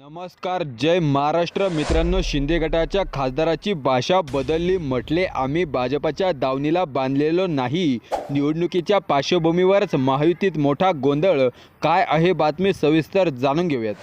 नमस्कार जय महाराष्ट्र. मित्रांनो शिंदे गटाच्या खासदाराची भाषा बदलली म्हटले. आम्ही भाजपच्या दावणीला बांधलेलो नाही. निवडणुकीच्या पार्श्वभूमीवरच महायुतीत मोठा गोंधळ. काय आहे बातमी सविस्तर जाणून घेऊयात.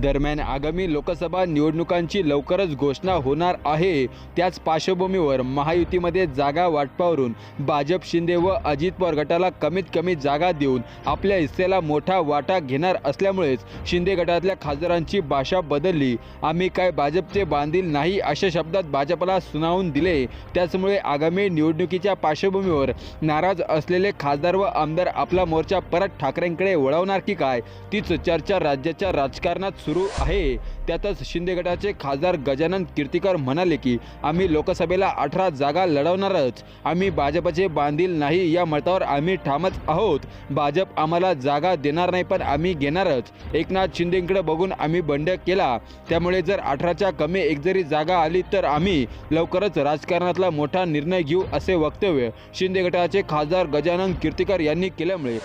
दरम्यान आगामी लोकसभा निवडणुकांची लवकरच घोषणा होणार आहे. त्याच पार्श्वभूमीवर महायुतीमध्ये जागा वाटपावरून भाजप शिंदे व अजित पवार गटाला कमीत कमी जागा देऊन आपल्या हिस्सेला मोठा वाटा घेणार असल्यामुळेच शिंदे गटातल्या खासदारांची भाषा बदलली. आम्ही काय भाजपचे बांधील नाही अशा शब्दात भाजपला सुनावून दिले. त्याचमुळे आगामी निवडणुकीच्या पार्श्वभूमीवर नाराज असलेले खासदार व आमदार आपला मोर्चा परत ठाकरेंकडे वळवणार की काय? तीच चर्चा राज्याच्या राजकारणात सुरू आहे. त्यातच शिंदे गटाचे खासदार गजानन कीर्तिकर म्हणाले की आम्ही लोकसभेला अठरा जागा लढवणारच. आम्ही भाजपचे बांधील नाही या मतावर आम्ही ठामच आहोत. भाजप आम्हाला जागा देणार नाही पण आम्ही घेणारच. एकनाथ शिंदेकडे बघून आम्ही बंड केला. त्यामुळे जर अठराच्या कमी एक जरी जागा आली तर आम्ही लवकरच राजकारणातला मोठा निर्णय घेऊ असे वक्तव्य शिंदे गटाचे खासदार गजानन कीर्तिकर यांनी केल्यामुळे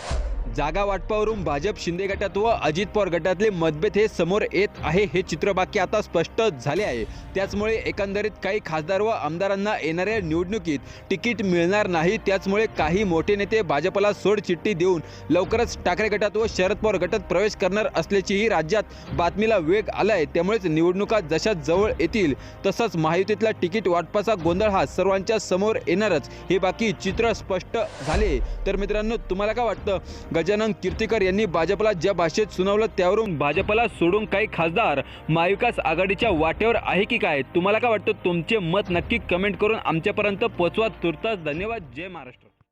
जागा वाटपावरून भाजप शिंदे गटात व अजित पवार गटातले मतभेद हे समोर येत आहे हे चित्र बाकी आता स्पष्ट झाले आहे. त्याचमुळे एकंदरीत काही खासदार व आमदारांना येणाऱ्या निवडणुकीत तिकीट मिळणार नाही. त्याचमुळे काही मोठे नेते भाजपला सोडचिठ्ठी देऊन लवकरच ठाकरे गटात व शरद पवार गटात प्रवेश करणार असल्याचीही राज्यात बातमीला वेग आला आहे त्यामुळेच निवडणुका जशा जवळ येतील तसंच महायुतीतला तिकीट वाटपाचा गोंधळ हा सर्वांच्या समोर येणारच. हे बाकी चित्र स्पष्ट झाले. तर मित्रांनो तुम्हाला काय वाटतं? गजानन कीर्तीकर यांनी भाजपला ज्या भाषेत सुनावलं त्यावरून भाजपला सोडून काही खासदार महाविकास आघाडीच्या वाटेवर आहे की काय? तुम्हाला काय वाटतं? तुमचे मत नक्की कमेंट करून आमच्यापर्यंत पोचवा तुर्तास धन्यवाद. जय महाराष्ट्र.